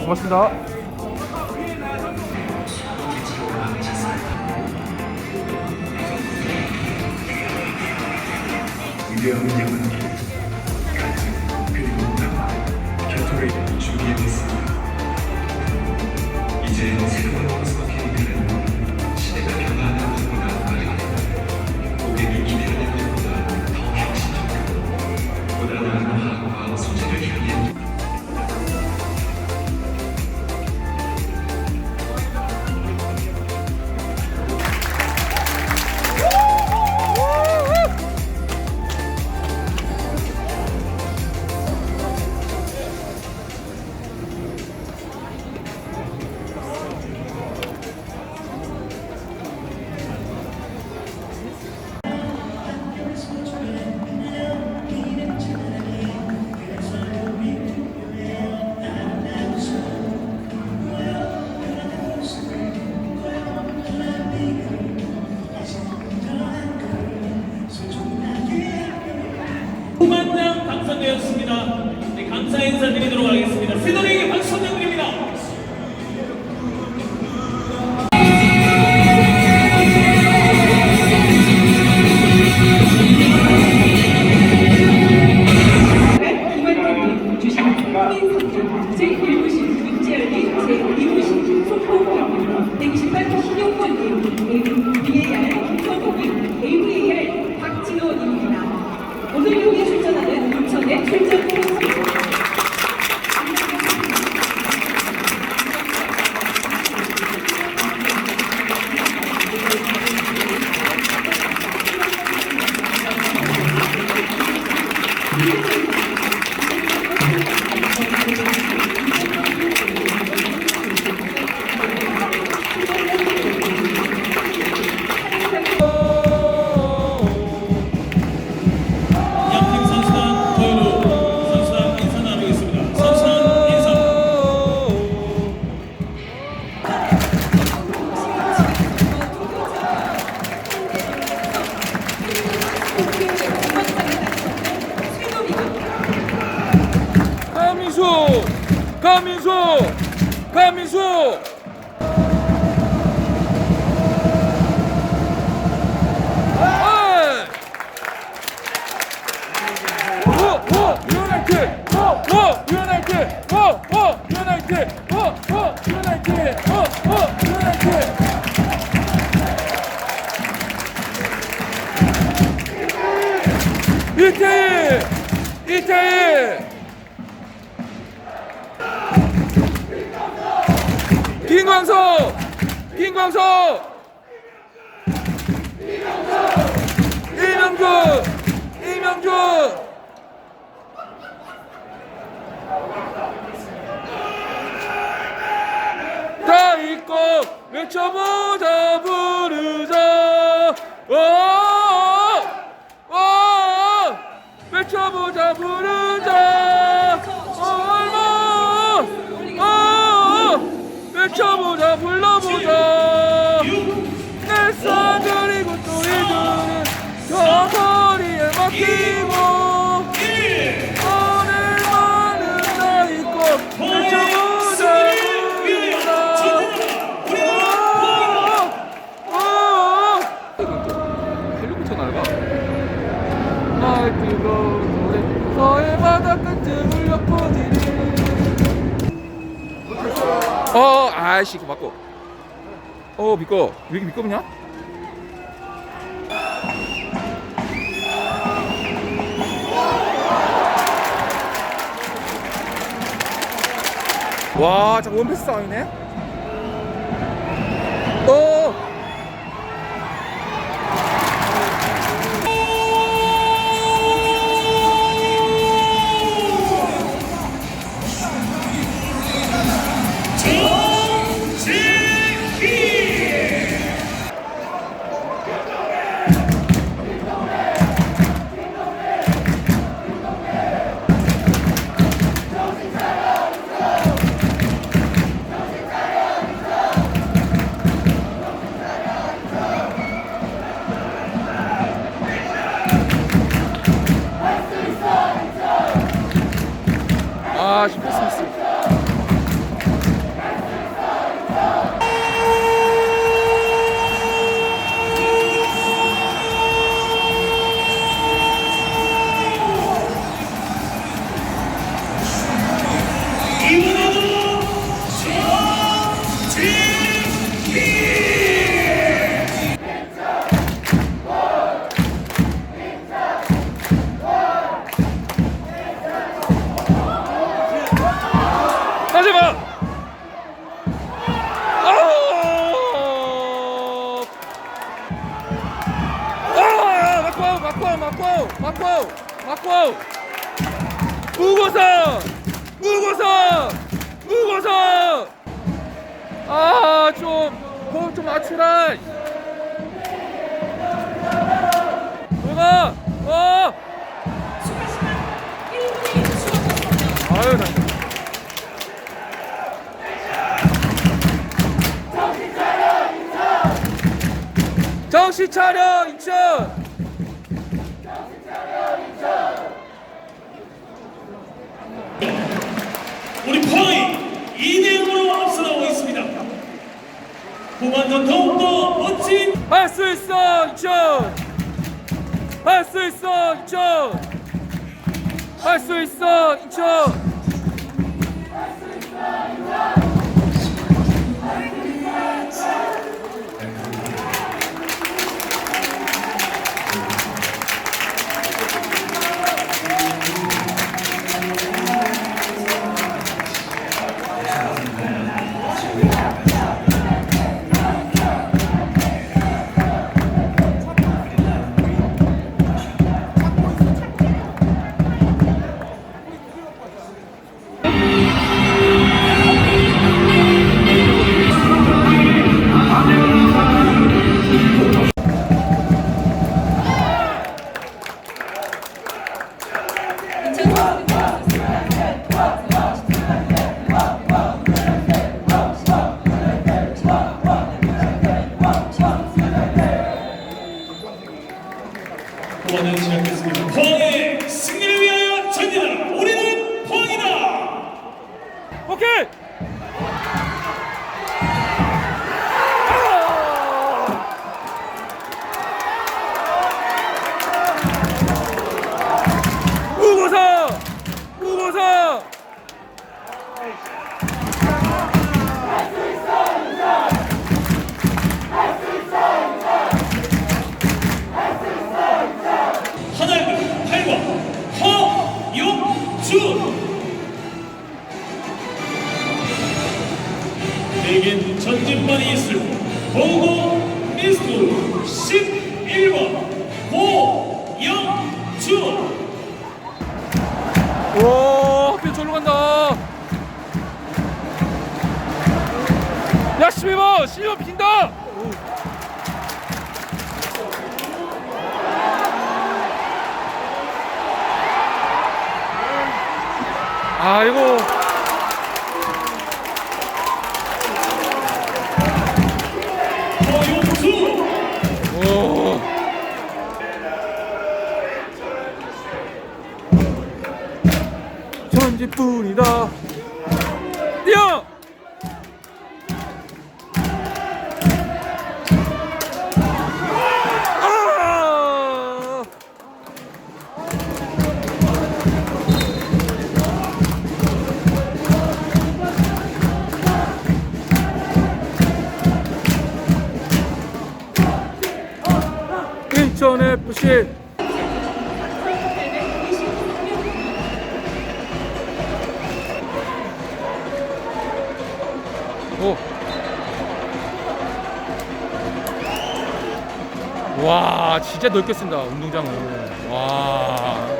고맙습니다. 이제 인사드리도록 하겠습니다. 새돌이 가민수! 가민수! 가민수! 이태희! 이태희! 김광석! 김광석! 이명주! 이명주! 다 있고 외쳐보자! 어, 아이씨, 이거 맞고. 어, 미꺼. 왜 이렇게 미꺼냐? 와, 자꾸 원패스 싸움이네. Acho, é assim, sim, sim. 맞추라. 누가, 어, 추가 시간 1분이 추가됐습니다. 아유, 나. 정신 차려 인천 우리 포항이 2대 0으로 앞서나오고 있습니다. 후반전 더욱더 멋진 할 수 있어 인천 할 수 있어 인천 할 수 있어 인천 허용준 내겐 전진반이 있을 보고 미스트 11번 고영준. 오 하필 절로 간다. 야 12번 12번 빈다 아이고. 오. 전지뿐이다. 뛰어 인천 FC. 오. 와 진짜 넓게 쓴다 운동장은 와.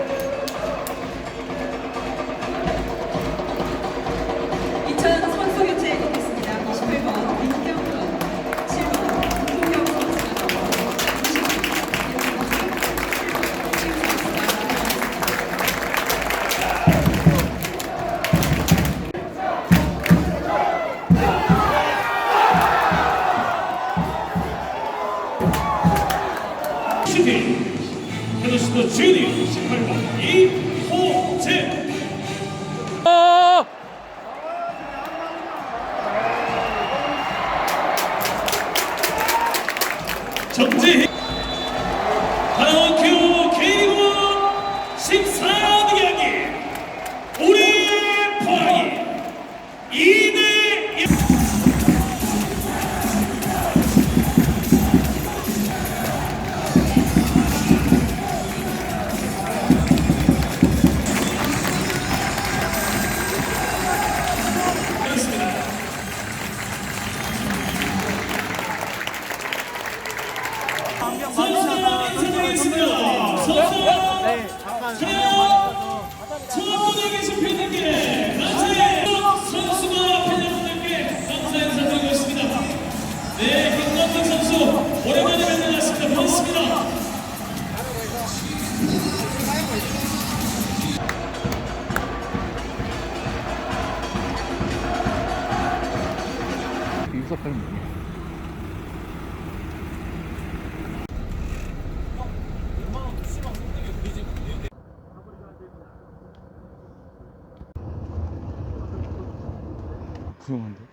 부용한데